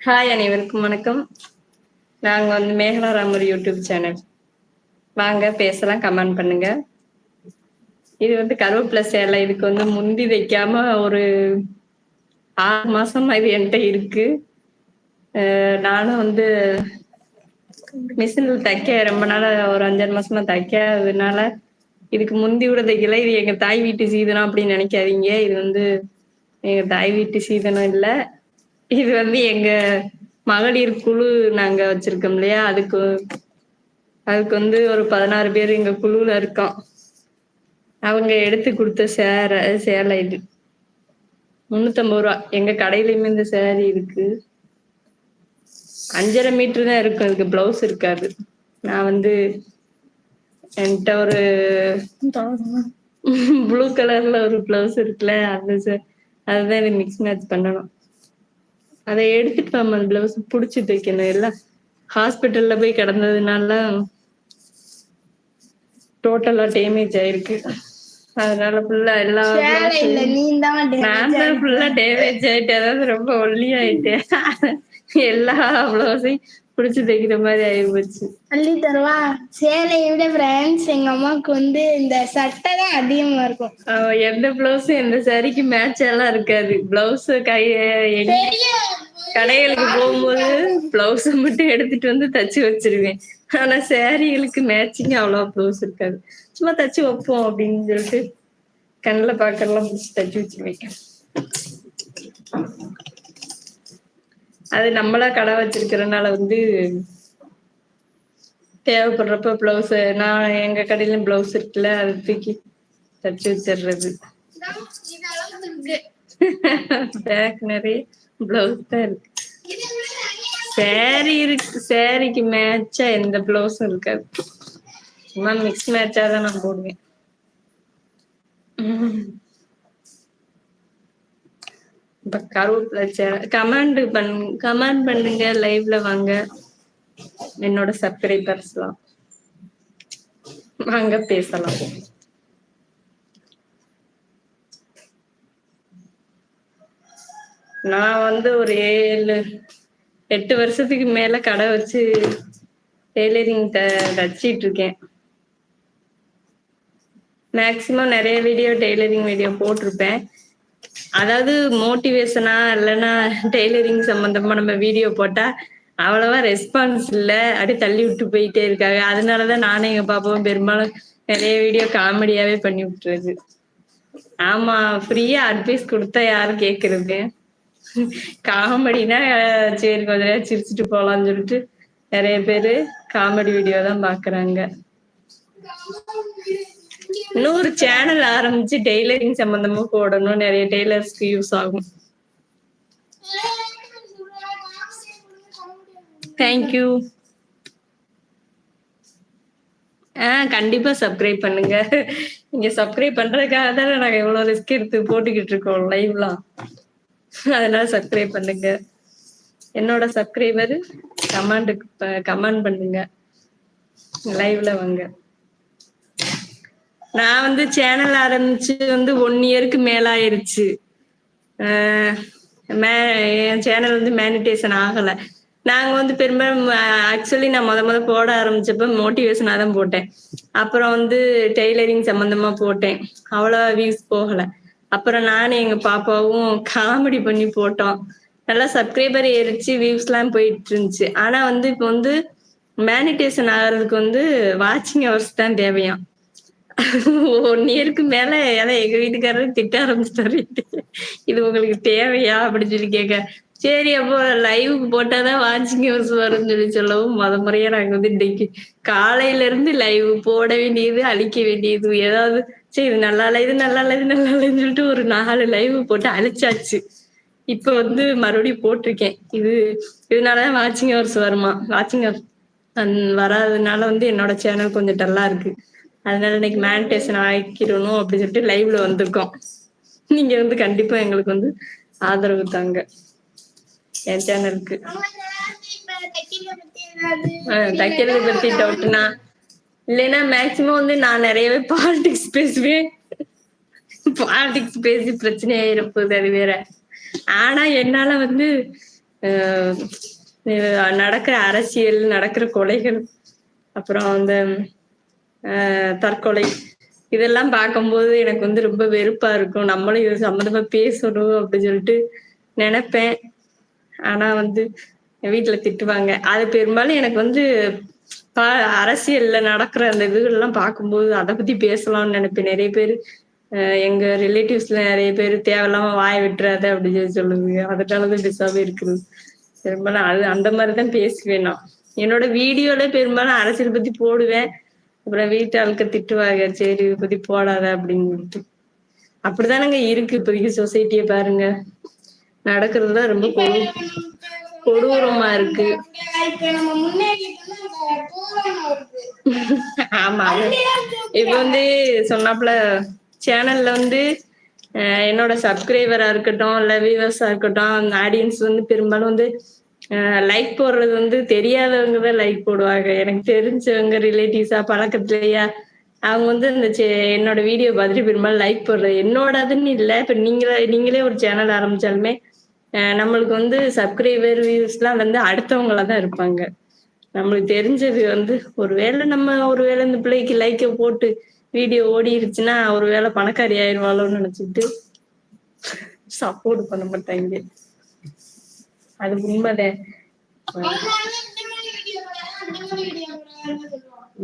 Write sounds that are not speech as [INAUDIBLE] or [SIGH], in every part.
Hi அனைவருக்கும் வணக்கம். நாங்க வந்து மேகலா ராமர் யூடியூப் சேனல். வாங்க பேசலாம் கமெண்ட் பண்ணுங்க. இது வந்து கருவேப்பிலை சேலை. இதுக்கு வந்து முந்தி வைக்காம ஒரு ஆறு மாசமா இது என்கிட்ட இருக்கு. நானும் வந்து மிஷினில் தைக்க ரொம்ப நாள் ஒரு அஞ்சாறு மாசமா தைக்காததுனால இதுக்கு முந்தி விட தைக்கல. இது எங்க தாய் வீட்டு சீதனம் அப்படின்னு நினைக்காதீங்க. இது வந்து எங்க தாய் வீட்டு சீதனம் இல்ல. இது வந்து எங்க மகளிர் குழு நாங்க வச்சிருக்கோம் இல்லையா? அதுக்கு அதுக்கு வந்து ஒரு பதினாறு பேர் எங்க குழுல இருக்கோம். அவங்க எடுத்து கொடுத்த சேரை சேலை இது. முன்னூத்தம்பது ரூபா. எங்க கடையிலயுமே இந்த சேரீ இருக்கு. அஞ்சரை மீட்டர் தான் இருக்கும். இதுக்கு பிளவுஸ் இருக்காது. நான் வந்து என்கிட்ட ஒரு ப்ளூ கலர்ல [LAUGHS] ஒரு பிளவுஸ் இருக்குல்ல ச- அதுதான் இது மிக்ஸ் மேட்ச் பண்ணணும். அதை எடுத்துட்டு நம்ம பிளவுஸ் புடிச்சு தைக்கணும் எல்லாம். ஹாஸ்பிட்டல்ல போய் கிடந்ததுனால டோட்டலா டேமேஜ் ஆயிருக்கு. அதனால ஃபுல்லா எல்லா நான் ஃபுல்லா டேமேஜ் ஆயிட்டேன். அதாவது ரொம்ப ஒல்லி ஆயிட்டேன் எல்லா பிளவுஸையும் புடிச்சு தைக்கிற மாதிரி ஆகி போச்சு அள்ளி தருவா? சேலையை விட ஃப்ரெண்ட்ஸ் எங்க அம்மாவுக்கு வந்து இந்த சட்டை தான் அதிகமா இருக்கும். எந்த பிளவுஸும் எந்த சாரிக்கு மேட்ச் எல்லாம் இருக்காது. பிளவுஸ் கை கடைகளுக்கு போகும்போது பிளவுஸ் மட்டும் எடுத்துட்டு வந்து தச்சு வச்சிருவேன். ஆனா சாரிகளுக்கு மேட்சிங் அவ்வளவா பிளவுஸ் இருக்காது. சும்மா தச்சு வைப்போம் அப்படின்னு சொல்லிட்டு கண்ணில் பாக்கறலாம் பிடிச்சி தச்சு வச்சிருவேன். அது நம்மளா கடை வச்சிருக்கிறதுனால வந்து தேவைப்படுறப்ப பிளவுஸ் நான் எங்க கடையிலும் பிளவுஸ் இருக்குல்ல அதை தூக்கி தச்சு வச்சிடுறது. பேக் நிறைய பிளவுஸ் தான் இருக்கு. சேரீ இருக்கு சேரீக்கு மேட்சா எந்த பிளவுஸும் இருக்காது. சும்மா மிக்ஸ் மேட்சா தான் நான் போடுவேன். கமெண்ட் பண் கமெண்ட் பண்ணுங்க லைவ்ல வாங்க. என்னோட சப்ஸ்கிரைபர்ஸ்லாம் வாங்க பேசலாம். நான் வந்து ஒரு ஏழு எட்டு வருஷத்துக்கு மேல கடை வச்சு டெய்லரிங் த தச்சிட்டு இருக்கேன் மேக்சிமம் நிறைய வீடியோ டெய்லரிங் வீடியோ போட்டிருப்பேன். அதாவது மோட்டிவேஷனா இல்லைன்னா டெய்லரிங் சம்பந்தமா நம்ம வீடியோ போட்டா அவ்வளவா ரெஸ்பான்ஸ் இல்ல. அப்படியே தள்ளி விட்டு போயிட்டே இருக்காங்க. அதனாலதான் நானும் எங்க பாப்பாவும் பெரும்பாலும் நிறைய வீடியோ காமெடியாவே பண்ணி விட்டுறது. ஆமா ஃப்ரீயா அட்வைஸ் கொடுத்தா யாரும் கேக்குறது? காமெடினா சரி கொஞ்ச நேரம் சிரிச்சுட்டு போலாம்னு சொல்லிட்டு நிறைய பேரு காமெடி வீடியோ தான் பாக்குறாங்க. இன்னொரு சேனல் ஆரம்பிச்சு டெய்லரிங் சம்பந்தமா போடணும். நிறைய டெய்லர்ஸ்க்கு யூஸ் ஆகும். தேங்க்யூ ஆ கண்டிப்பா சப்ஸ்கிரைப் பண்ணுங்க. நீங்க சப்ஸ்கிரைப் பண்றதுக்காக தானே நாங்க இவ்வளவு ரிஸ்க் எடுத்து போட்டுக்கிட்டு இருக்கோம் லைவ்லாம் அதனால சப்ஸ்கிரைப் பண்ணுங்க. என்னோட சப்ஸ்கிரைபர் கமெண்ட் கமெண்ட் பண்ணுங்க. லைவ்ல வாங்க. நான் வந்து சேனல் ஆரம்பிச்சு வந்து ஒன் இயருக்கு மேலாயிருச்சு. மே- என் சேனல் வந்து மேனிடேஷன் ஆகல. நாங்க வந்து பெரும்பாலும் ஆக்சுவலி நான் முத முத போட ஆரம்பிச்சப்ப மோட்டிவேஷனா தான் போட்டேன். அப்புறம் வந்து டெய்லரிங் சம்பந்தமா போட்டேன். அவ்வளவா வியூஸ் போகல. அப்புறம் நானும் எங்க பாப்பாவும் காமெடி பண்ணி போட்டோம். நல்லா சப்ஸ்கிரைபர் ஏறிச்சு வியூஸ் எல்லாம் போயிட்டு இருந்துச்சு ஆனா வந்து இப்போ வந்து மேனிடேஷன் ஆகிறதுக்கு வந்து வாட்சிங் ஹவர்ஸ் தான் தேவையாம். ஒன் இயருக்கு மேல ஏன்னா எங்க வீட்டுக்காரரு திட்ட ஆரம்பிச்சிட்டாரு. இது உங்களுக்கு தேவையா அப்படின்னு சொல்லி கேட்க சரி அப்போ லைவ் போட்டாதான் வாட்சிங் ஹவர்ஸ் வரும்னு சொல்லி சொல்லவும் முத முறையா நாங்க வந்து இன்னைக்கு காலையில இருந்து லைவ் போட வேண்டியது அழிக்க வேண்டியது ஏதாவது சரி இது நல்லா இல்ல இது நல்லா இல்ல இது நல்லா இல்லைன்னு சொல்லிட்டு ஒரு நாலு லைவ் போட்டு அழிச்சாச்சு. இப்ப வந்து மறுபடியும் போட்டிருக்கேன். இது இதனாலதான் வாட்சிங் ஹவர்ஸ் வருமா? வாட்சிங் ஹவர்ஸ் வராததுனால வந்து என்னோட சேனல் கொஞ்சம் டல்லா இருக்கு. அதனால இன்னைக்கு மேனிடேஷன் ஆக்கிடணும் அப்படின்னு சொல்லிட்டு லைவ்ல வந்திருக்கோம். நீங்க வந்து கண்டிப்பா எங்களுக்கு வந்து ஆதரவு தாங்க. என் சேனலுக்கு தைக்கிறது பத்தி டவுட்னா இல்லைன்னா மேக்சிமம் வந்து நான் நிறையவே பாலிடிக்ஸ் பேசுவேன். பாலிடிக்ஸ் பேசி பிரச்சனை ஆயிரப்போகுது அது வேற. ஆனா என்னால வந்து நடக்கிற அரசியல் நடக்கிற கொலைகள் அப்புறம் அந்த தற்கொலை. இதெல்லாம் பார்க்கும்போது எனக்கு வந்து ரொம்ப வெறுப்பா இருக்கும். நம்மளும் இது சம்மந்தமா பேசணும் அப்படின்னு சொல்லிட்டு நினைப்பேன். ஆனா வந்து என் வீட்டுல திட்டுவாங்க. அது பெரும்பாலும் எனக்கு வந்து பா- அரசியல்ல நடக்கிற அந்த இதுகள்லாம் பார்க்கும்போது அதை பத்தி பேசலாம்னு நினைப்பேன். நிறைய பேர் எங்க ரிலேட்டிவ்ஸ்ல நிறைய பேர் தேவையில்லாம வாய விட்டுறாத அப்படின்னு சொல்லி சொல்லுங்க அதனாலதான் பெருசாவே இருக்குது பெரும்பாலும் அது அந்த மாதிரிதான் பேசுவேன் நான். என்னோட வீடியோல பெரும்பாலும் அரசியல் பத்தி போடுவேன். அப்புறம் வீட்டு ஆளுக்க திட்டுவாங்க சரி இதை பத்தி போடாத அப்படின்னு அப்படிதானங்க இருக்கு இப்போதைக்கு சொசைட்டிய பாருங்க. நடக்கிறதுலாம் ரொம்ப கொடு கொடூரமா இருக்கு. ஆமா இப்ப வந்து சொன்னாப்புல சேனல்ல வந்து அஹ், என்னோட சப்ஸ்கிரைபரா இருக்கட்டும் இல்ல வியூவர்ஸா இருக்கட்டும் ஆடியன்ஸ் வந்து பெரும்பாலும் வந்து லைக் போடுறது வந்து தெரியாதவங்க தான் லைக் போடுவாங்க. எனக்கு தெரிஞ்சவங்க ரிலேட்டிவ்ஸா பழக்கத்துலயா அவங்க வந்து இந்த சே- என்னோட வீடியோ பார்த்துட்டு பெரும்பாலும் லைக் போடுறது. என்னோடதுன்னு இல்லை. இப்ப நீங்களே நீங்களே ஒரு சேனல் ஆரம்பிச்சாலுமே நம்மளுக்கு வந்து சப்ஸ்கிரைபர் வியூஸ்லாம் வந்து அடுத்தவங்களா தான் இருப்பாங்க. நம்மளுக்கு தெரிஞ்சது வந்து ஒருவேளை நம்ம ஒருவேளை இந்த பிள்ளைக்கு லைக்க போட்டு வீடியோ ஓடிருச்சுன்னா ஒருவேளை பணக்காரி ஆயிடுவாளோன்னு நினைச்சிட்டு சப்போர்ட் பண்ண மாட்டாங்க அது உண்மைதான் அதனால இந்த மாதிரி video போடாத, அந்த மாதிரி video அது உண்மைதான்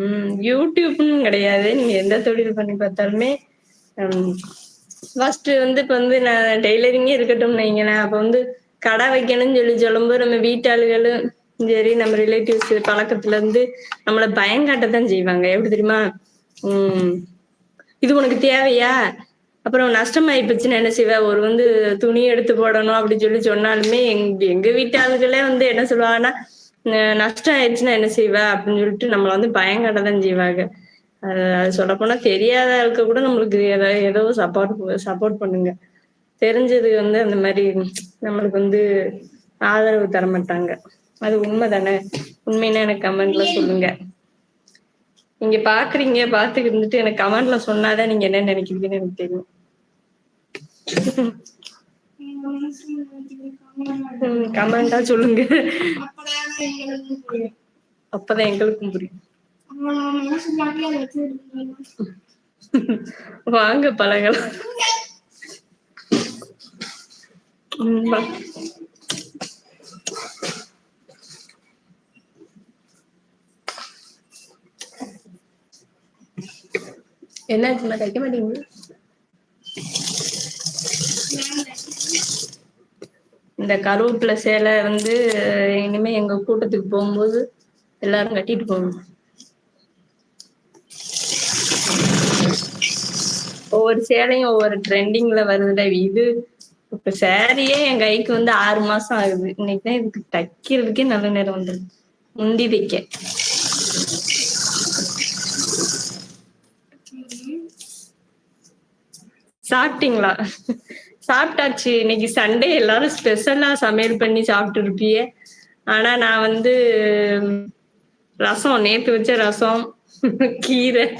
உம் யூடியூப்னு கிடையாது. நீங்க எந்த தொழில் பண்ணி பார்த்தாலுமே ஃபர்ஸ்ட் வந்து இப்ப வந்து நான் டெய்லரிங்கே இருக்கட்டும் வைங்களேன். அப்ப வந்து கடை வைக்கணும்னு சொல்லி சொல்லும்போது நம்ம வீட்டாளுகளும் சரி நம்ம ரிலேட்டிவ்ஸ் பழக்கத்துல இருந்து நம்மள பயங்காட்டத்தான் செய்வாங்க. எப்படி தெரியுமா? உம் இது உனக்கு தேவையா? அப்புறம் நஷ்டமாயி போச்சுன்னா என்ன செய்வ? ஒரு வந்து துணி எடுத்து போடணும் அப்படின்னு சொல்லி சொன்னாலுமே எங்க எங்க வீட்டு ஆளுகளே வந்து என்ன சொல்லுவாங்கன்னா நஷ்டம் ஆயிடுச்சுன்னா என்ன செய்வ? அப்படின்னு சொல்லிட்டு நம்மள வந்து பயங்காட்ட தான் செய்வாங்க. அது அது சொல்ல போனா தெரியாத ஆளுக்க கூட நம்மளுக்கு ஏதோ ஏதோ சப்போர்ட் சப்போர்ட் பண்ணுங்க. தெரிஞ்சது வந்து அந்த மாதிரி நம்மளுக்கு வந்து ஆதரவு தர மாட்டாங்க அது உண்மை தானே உண்மைன்னா எனக்கு கமெண்ட்ல சொல்லுங்க. நீங்க பாக்குறீங்க பாத்து இருந்துட்டு எனக்கு கமெண்ட்ல சொன்னாதான் நீங்க என்ன நினைக்கிறீங்கன்னு எனக்கு தெரியும். கமெண்டா சொல்லுங்க. அப்பதான் எங்களுக்கு புரியும். எங்களுக்கும் புரியும். வாங்க பழகலாம். என்ன வா. தைக்க மாட்டீங்களா இந்த கருவேப்பிலை சேலை வந்து இனிமே எங்க கூட்டத்துக்கு போகும்போது எல்லாரும் கட்டிட்டு போகணும். ஒவ்வொரு சேலையும் ஒவ்வொரு ட்ரெண்டிங்ல வருதுல இது இப்ப சேரீயே என் கைக்கு வந்து ஆறு மாசம் ஆகுது. இன்னைக்கு தான் இதுக்கு தைக்கிறதுக்கே நல்ல நேரம் வந்துருக்கு முந்தி தைக்க. சாப்பிட்டீங்களா? சாப்பிட்டாச்சு. இன்னைக்கு சண்டே. எல்லாரும் ஸ்பெஷலா சமையல் பண்ணி சாப்பிட்டு இருப்பியே ஆனா நான் வந்து ரசம். நேத்து வச்ச ரசம். கீரை.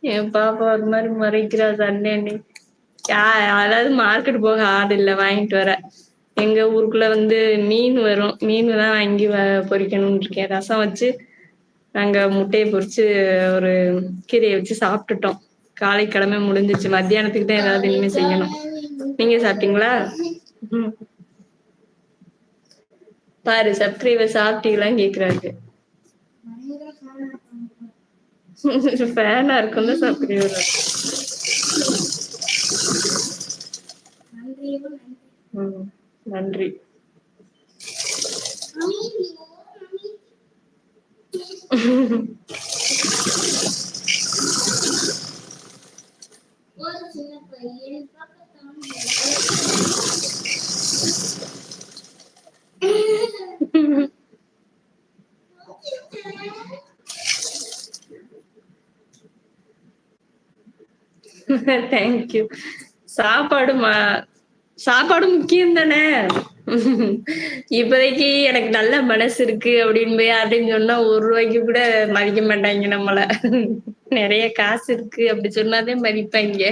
என் பாப்பா ஒரு மாதிரி மறைக்கிறா சண்டே யா அதாவது மார்க்கெட் போக ஆடு இல்லை. வாங்கிட்டு வர. எங்க ஊருக்குள்ள வந்து மீன் வரும். மீன் தான் வாங்கி வ- பொரிக்கணும்னு இருக்கேன். ரசம் வச்சு நாங்க முட்டையை பொரிச்சு ஒரு கீரையை வச்சு சாப்பிட்டுட்டோம். காலை கிழமை முடிஞ்சிச்சு மத்தியானத்துக்கு தான் ஏதாவது இனிமே செய்யணும். நீங்க சாப்பிட்டீங்களா? பாரு சப்ஸ்கிரைபர் சாப்பிட்டீங்களான்னு கேக்குறாரு. ஃபேனா இருக்கும் தான் சப்ஸ்கிரைபர். ம் நன்றி. ஒரு சின்ன பையன் தேங்க்யூ [LAUGHS] சாப்பாடு சாப்பாடு முக்கியம் தானே? இப்போதைக்கு எனக்கு நல்ல மனசு இருக்கு அப்படின்னு போய் அப்படின்னு சொன்னா ஒரு ரூபாய்க்கு கூட மதிக்க மாட்டாங்க நம்மள. நிறைய காசு இருக்கு அப்படி சொன்னாதே மதிப்பாங்க.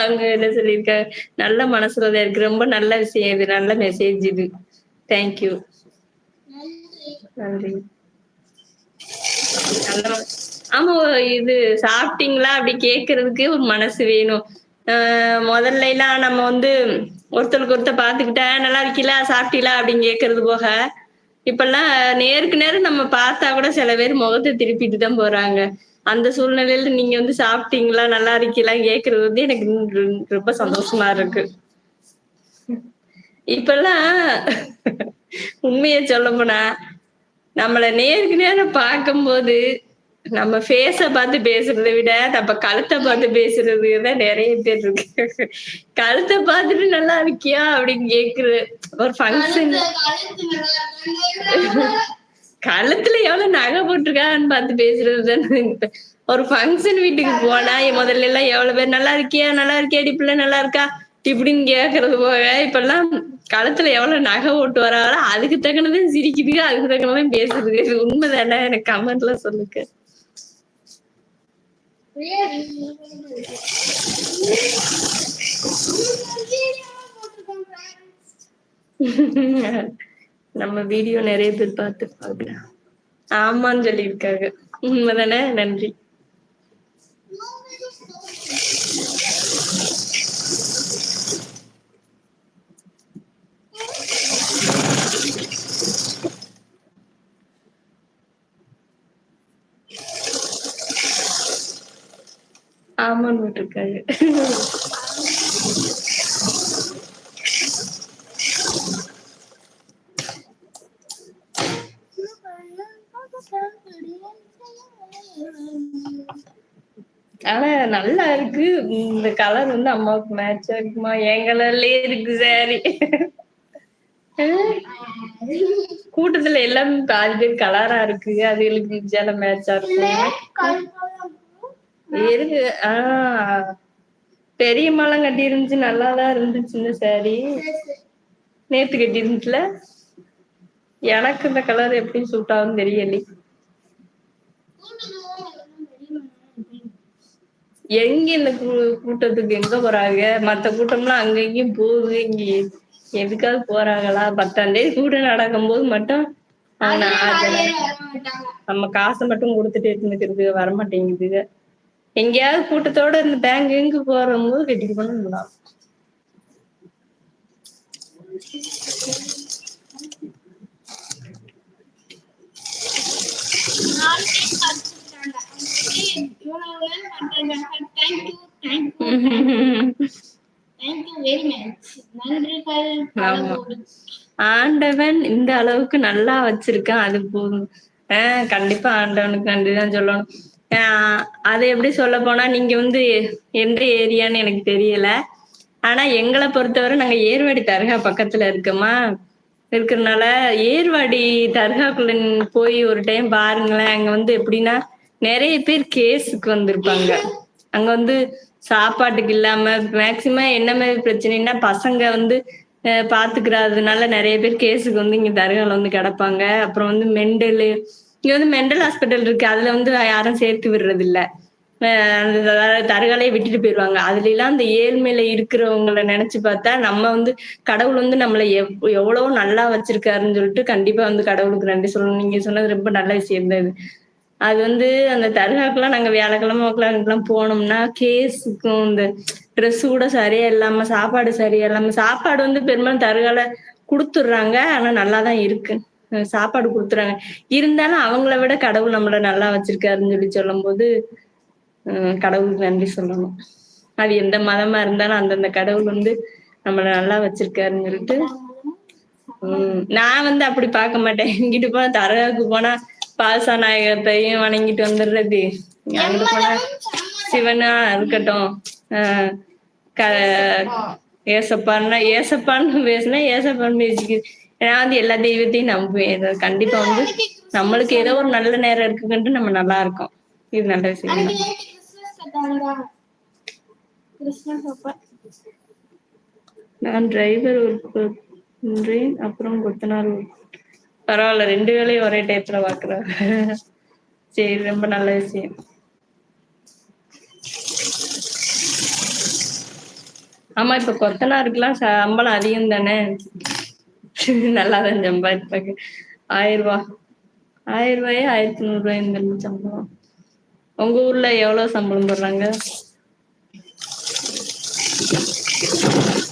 அவங்க என்ன சொல்லியிருக்காங்க? நல்ல மனசுல இருக்கு. ரொம்ப நல்ல விஷயம் இது. நல்ல மெசேஜ் இது. தேங்க்யூ நன்றி. ஆமா இது சாப்பிட்டீங்களா? அப்படி கேக்குறதுக்கு ஒரு மனசு வேணும். ஆஹ் முதல்ல எல்லாம் நம்ம வந்து ஒருத்தருக்கு ஒருத்தர் பாத்துக்கிட்டா நல்லா இருக்கீங்களா சாப்பிட்டீங்களா அப்படின்னு கேக்குறது போக இப்பெல்லாம் நேருக்கு நேரம் நம்ம பார்த்தா கூட சில பேர் முகத்தை திருப்பிட்டு தான் போறாங்க. அந்த சூழ்நிலையில நீங்க வந்து சாப்பிட்டீங்களா? நல்லா இருக்கீங்களா? கேக்குறது வந்து எனக்கு ரொம்ப சந்தோஷமா இருக்கு. இப்பெல்லாம் உண்மையை சொல்ல போனா நம்மள நேருக்கு நேரம் பார்க்கும்போது நம்ம ஃபேஸ பார்த்து பேசுறதை விட நம்ம கழுத்தை பார்த்து பேசுறது தான் நிறைய பேர் இருக்கு. கழுத்தை பார்த்துட்டு நல்லா இருக்கியா? அப்படின்னு கேக்குறது ஒரு ஃபங்க்ஷன் கழுத்துல எவ்வளவு நகை போட்டிருக்கான்னு பார்த்து பேசுறது ஒரு ஃபங்க்ஷன் வீட்டுக்கு போனா முதல்ல எல்லாம் எவ்வளவு பேர் நல்லா இருக்கியா? நல்லா இருக்கியா? பிள்ளை நல்லா இருக்கா? இப்படின்னு கேக்குறது போக இப்ப எல்லாம் கழுத்துல எவ்வளவு நகை ஓட்டு வராங்களோ அதுக்கு தக்கனதான் சிரிக்குதுங்க அதுக்கு தக்கனதான் பேசுறது. இது உண்மைதானே? எனக்கு கமெண்ட்ல சொல்லுங்க. [LAUGHS] [LAUGHS] நம்ம வீடியோ நிறைய பேர் பார்த்து ஆமான்னு சொல்லியிருக்காங்க. உண்மைதானே? நன்றி. ஆமான்னு போட்டிருக்காங்க ஆனா நல்லா இருக்கு. இந்த கலர் வந்து அம்மாவுக்கு மேட்சா இருக்குமா? என் கலர்லயே இருக்கு சாரி கூட்டத்துல எல்லாமே பாதி பேர் கலரா இருக்கு. அதுகளுக்கு ஜல மேட்சா இருக்கும் இருக்கு. ஆஹ் பெரியம்மாலாம் கட்டி இருந்துச்சு நல்லாதான் இருந்துச்சு இந்த சாரி நேத்து கட்டி இருந்துச்சுல எனக்கு இந்த கலர் எப்படி சூட் ஆகும் தெரியல எங்க இந்த கூ- கூட்டத்துக்கு எங்க போறாங்க? மத்த கூட்டம்லாம் அங்க இங்கேயும் போகுது இங்க எதுக்காவது போறாங்களா? பத்தாம் தேதி கூட்டம் நடக்கும் போது மட்டும் நம்ம காசை மட்டும் கொடுத்துட்டு இருந்துக்கிறது வர மாட்டேங்குது எங்கேயாவது கூட்டத்தோட இந்த பேங்க் எங்க போறவங்க கட்டிட்டு ஆண்டவன் இந்த அளவுக்கு நல்லா வச்சிருக்கான் அது போதும். ஆஹ் கண்டிப்பா ஆண்டவனுக்கு நன்றிதான் சொல்லணும். ஆஹ் அது எப்படி சொல்ல போனா நீங்க வந்து எந்த ஏரியான்னு எனக்கு தெரியல. ஆனா எங்களை பொறுத்தவரை நாங்க ஏர்வாடி தர்கா பக்கத்துல இருக்கோமா? இருக்கிறதுனால ஏர்வாடி தர்காக்குள்ள போய் ஒரு டைம் பாருங்களேன் அங்க வந்து எப்படின்னா நிறைய பேர் கேஸுக்கு வந்திருப்பாங்க. அங்க வந்து சாப்பாட்டுக்கு இல்லாம மேக்சிமம் என்ன மாதிரி பிரச்சனைனா பசங்க வந்து பாத்துக்கிறதுனால நிறைய பேர் கேஸுக்கு வந்து இங்க தர்கால வந்து கிடப்பாங்க. அப்புறம் வந்து மெண்டலு இங்க வந்து மெண்டல் ஹாஸ்பிட்டல் இருக்கு. அதுல வந்து யாரும் சேர்த்து விடுறது இல்ல. அஹ் அந்த த- தர்காலே விட்டுட்டு போயிருவாங்க. அதுல எல்லாம் அந்த ஏழ்மையில இருக்கிறவங்கள நினைச்சு பார்த்தா நம்ம வந்து கடவுள் வந்து நம்மளை எவ் எவ்வளவு நல்லா வச்சிருக்காருன்னு சொல்லிட்டு கண்டிப்பா வந்து கடவுளுக்கு நன்றி சொல்லணும். நீங்க சொன்னது ரொம்ப நல்ல விஷயம் தான் இது. அது வந்து அந்த தர்காக்கெல்லாம் நாங்க வியாழக்கிழமை எல்லாம் போனோம்னா கேஸுக்கும் இந்த ட்ரெஸ் கூட சரியா இல்லாம சாப்பாடு சரியா இல்லாம சாப்பாடு வந்து பெரும்பாலும் தர்கால கொடுத்துடுறாங்க ஆனா நல்லா தான் இருக்கு சாப்பாடு கொடுத்துறாங்க. இருந்தாலும் அவங்கள விட கடவுள் நம்மள நல்லா வச்சிருக்காருன்னு சொல்லி சொல்லும் போது கடவுளுக்கு நன்றி சொல்லணும். அது எந்த மதமா இருந்தாலும் அந்தந்த கடவுள் வந்து நம்மள நல்லா வச்சிருக்காருன்னு சொல்லிட்டு உம் நான் வந்து அப்படி பார்க்க மாட்டேன். இங்கிட்டு போனா தரகாவுக்கு போனா பால்சா நாயகத்தையும் வணங்கிட்டு வந்துடுறது. அங்கிட்டு போனா சிவனா இருக்கட்டும். ஏசப்பான்னா ஏசப்பான்னு பேசினா ஏசப்பான்னு பேசிக்கு. நான் வந்து எல்லா தெய்வத்தையும் நம்புவேன். கண்டிப்பா வந்து நம்மளுக்கு ஏதோ ஒரு நல்ல நேரம் இருக்குன்ட்டு நம்ம நல்லா இருக்கோம். இது நல்ல விஷயம். நான் டிரைவர் ஒர்க் இன்றேன் அப்புறம் கொத்தனார் பரவாயில்ல ரெண்டு வேலையும் ஒரே டயத்துல பாக்குறாங்க. சரி ரொம்ப நல்ல விஷயம். ஆமா இப்ப கொத்தனாருக்குலாம் சம்பளம் அதிகம் தானே? நல்லா தான் சம்பாதிப்பாங்க. ஆயிரம் ரூபா. ஆயிரம் ரூபாயே ஆயிரத்தி நூறு ரூபாய் இந்த சம்பளம். உங்க ஊர்ல எவ்வளவு சம்பளம் போடுறாங்க?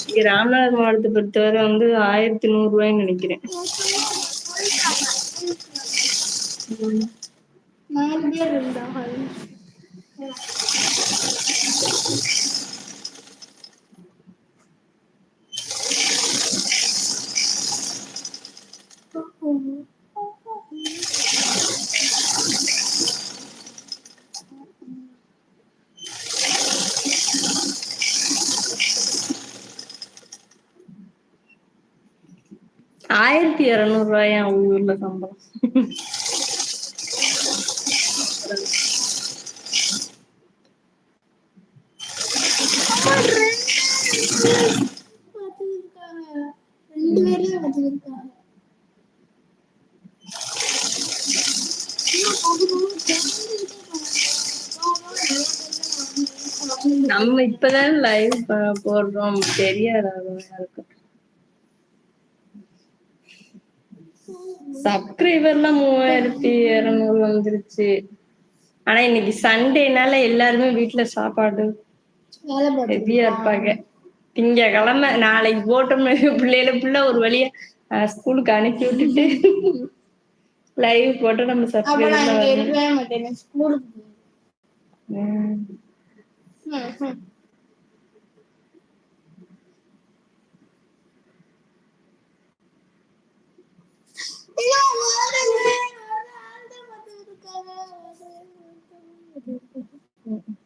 இங்க ராமநாதபுரம் மாவட்டத்தை பொறுத்தவரை வந்து ஆயிரத்தி நூறு ரூபாய்ன்னு நினைக்கிறேன். நாலு பேர் இருந்தாங்க ஆயிரத்தி இரநூறுவாயா ஊர்ல சம்பளம்? நம்ம இப்பதான் லைவ் போடுறோம். தெரியாது சப்ஸ்கிரைபர்லாம் மூவாயிரத்தி இருநூறு வந்துருச்சு. ஆனா இன்னைக்கு சண்டேனால எல்லாருமே வீட்டுல சாப்பாடு ஹெவியா இருப்பாங்க. திங்க கிழமை நாளைக்கு போட்டோம்னு பிள்ளையில பிள்ளை ஒரு வழியா ஸ்கூலுக்கு அனுப்பி விட்டுட்டு லைவ் போட்டு நம்ம சப்ஸ்கிரைப் No, Mm-hmm. mm-hmm.